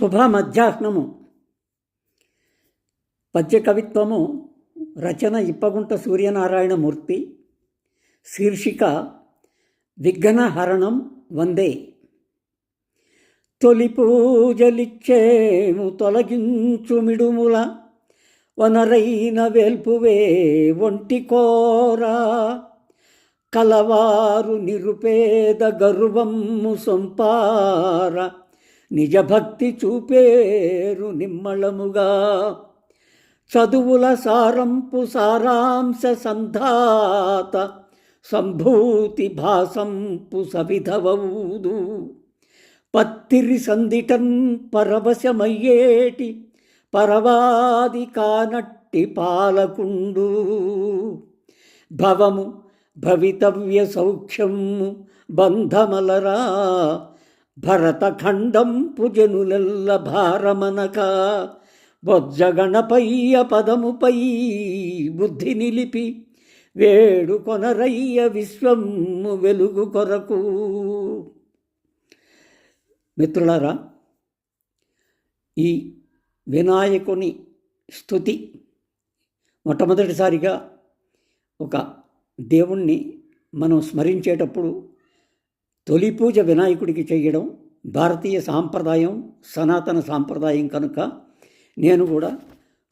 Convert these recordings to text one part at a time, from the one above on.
శుభ మధ్యాహ్నము. పద్య కవిత్వము రచన ఇప్పగుంట సూర్యనారాయణమూర్తి శీర్షిక విఘ్నహరణం వందే. తొలి పూజలిచ్చేము తొలగించుమిడుముల వనరైన వెల్పువే ఒంటి కోరా. కలవారు నిరుపేద గర్వము సొంపార. నిజభక్తి చూపేరు నిమ్మళముగా. చదువుల సారంపు సారాంశ సంధాత సంభూతి భాసంపు సవిధవూదు పత్తిరి సందిటన్ పరవశమయ్యేటి పరవాది కానట్టి పాలకుండు. భవము భవితవ్య సౌఖ్యము బంధమలరా భరతఖండంపు జనులెల్ల భారమనక బొజ్జగణపయ్య పదముపై బుద్ధి నిలిపి వేడుకొనరయ్య విశ్వము వెలుగు కొరకు. మిత్రులారా ఈ వినాయకుని స్థుతి మొట్టమొదటిసారిగా ఒక దేవుణ్ణి మనం స్మరించేటప్పుడు తొలి పూజ వినాయకుడికి చేయడం భారతీయ సాంప్రదాయం సనాతన సాంప్రదాయం కనుక నేను కూడా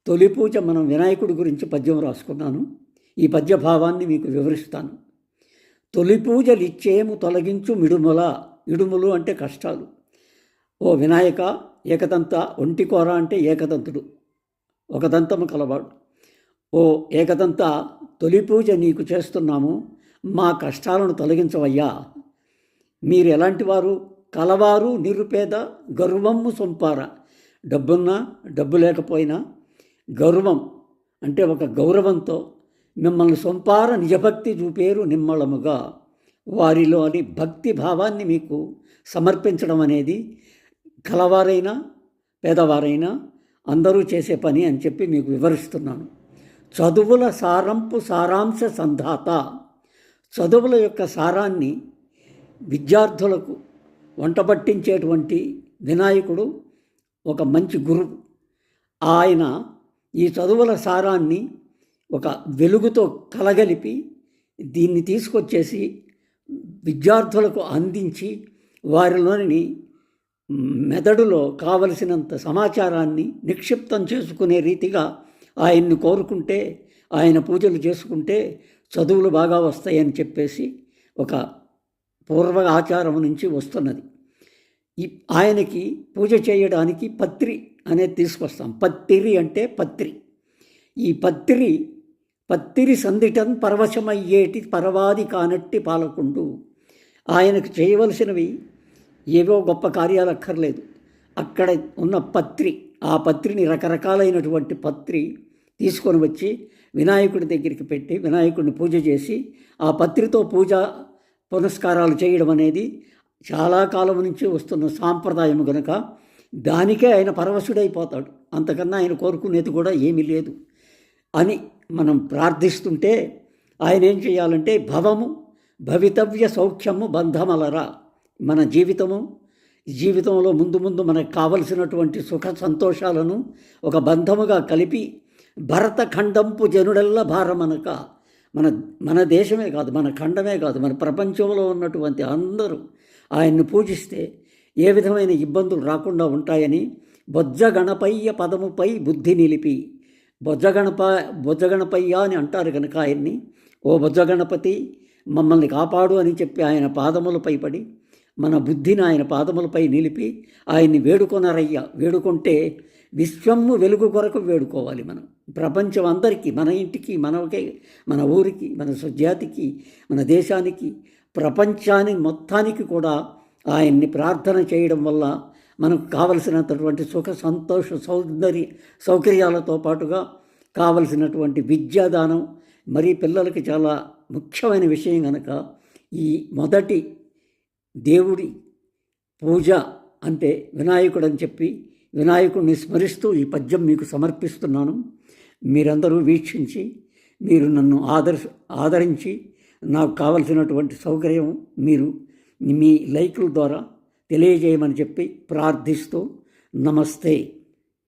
తొలి పూజ మనం వినాయకుడి గురించి పద్యం రాసుకున్నాను. ఈ పద్య భావాన్ని మీకు వివరిస్తాను. తొలి పూజలు ఇచ్చేము తొలగించు మిడుముల. ఇడుములు అంటే కష్టాలు. ఓ వినాయక ఏకదంత ఒంటికోర అంటే ఏకదంతుడు. ఒక దంతము కలవాడు. ఓ ఏకదంత తొలి పూజ నీకు చేస్తున్నాము మా కష్టాలను తొలగించవయ్యా. మీరు ఎలాంటి వారు? కలవారు నిరుపేద గర్వము సొంపార. డబ్బున్నా డబ్బు లేకపోయినా గర్వం అంటే ఒక గౌరవంతో మిమ్మల్ని సొంపార నిజభక్తి చూపేరు నిమ్మళముగా వారిలోని భక్తి భావాన్ని మీకు సమర్పించడం అనేది కలవారైనా పేదవారైనా అందరూ చేసే పని అని చెప్పి మీకు వివరిస్తున్నాను. చదువుల సారంపు సారాంశ సంధాత. చదువుల యొక్క సారాన్ని విద్యార్థులకు వంట పట్టించేటువంటి వినాయకుడు ఒక మంచి గురువు. ఆయన ఈ చదువుల సారాన్ని ఒక వెలుగుతో కలగలిపి దీన్ని తీసుకొచ్చేసి విద్యార్థులకు అందించి వారిలోని మెదడులో కావలసినంత సమాచారాన్ని నిక్షిప్తం చేసుకునే రీతిగా ఆయన్ని కోరుకుంటే ఆయన పూజలు చేసుకుంటే చదువులు బాగా వస్తాయని చెప్పేసి ఒక పూర్వ ఆచారం నుంచి వస్తున్నది. ఈ ఆయనకి పూజ చేయడానికి పత్రి అనేది తీసుకొస్తాం. పత్తిరి అంటే పత్రి. ఈ పత్రి పత్తిరి సందిటం పరవశమయ్యేటి పరవాది కానట్టి పాలకుండు. ఆయనకు చేయవలసినవి ఏవో గొప్ప కార్యాలు అక్కర్లేదు. అక్కడ ఉన్న పత్రి ఆ పత్రిని రకరకాలైనటువంటి పత్రి తీసుకొని వచ్చి వినాయకుడి దగ్గరికి పెట్టి వినాయకుడిని పూజ చేసి ఆ పత్రితో పూజ పునస్కారాలు చేయడం అనేది చాలా కాలం నుంచి వస్తున్న సాంప్రదాయం కనుక దానికే ఆయన పరవశుడైపోతాడు. అంతకన్నా ఆయన కోరుకునేది కూడా ఏమీ లేదు. అని మనం ప్రార్థిస్తుంటే ఆయన ఏం చేయాలంటే భవము భవితవ్య సౌఖ్యము బంధమలరా మన జీవితము. జీవితంలో ముందు ముందు మనకు కావలసినటువంటి సుఖ సంతోషాలను ఒక బంధముగా కలిపి భరత ఖండంపు జనుడల్ల భారమనక మన మన దేశమే కాదు మన ఖండమే కాదు మన ప్రపంచంలో ఉన్నటువంటి అందరూ ఆయన్ని పూజిస్తే ఏ విధమైన ఇబ్బందులు రాకుండా ఉంటాయని బొజ్జగణపయ్య పదముపై బుద్ధి నిలిపి బొజ్జగణప బొజ్జగణపయ్య అని అంటారు కనుక ఆయన్ని ఓ బొజ్జగణపతి మమ్మల్ని కాపాడు అని చెప్పి ఆయన పాదములపై పడి మన బుద్ధిని ఆయన పాదములపై నిలిపి ఆయన్ని వేడుకొనరయ్య వేడుకుంటే విశ్వము వెలుగు కొరకు వేడుకోవాలి మనం. ప్రపంచం అందరికీ మన ఇంటికి మనకే మన ఊరికి మన జాతికి మన దేశానికి ప్రపంచాన్ని మొత్తానికి కూడా ఆయన్ని ప్రార్థన చేయడం వల్ల మనకు కావలసినటువంటి సుఖ సంతోష సౌందర్య సౌకర్యాలతో పాటుగా కావలసినటువంటి విద్యాదానం మరి పిల్లలకి చాలా ముఖ్యమైన విషయం కనుక ఈ మొదటి దేవుడి పూజ అంటే వినాయకుడు అని చెప్పి వినాయకుడిని స్మరిస్తూ ఈ పద్యం మీకు సమర్పిస్తున్నాను. మీరందరూ వీక్షించి మీరు నన్ను ఆదర్శ ఆదరించి నాకు కావలసినటువంటి సౌకర్యం మీరు మీ లైకుల ద్వారా తెలియజేయమని చెప్పి ప్రార్థిస్తూ నమస్తే.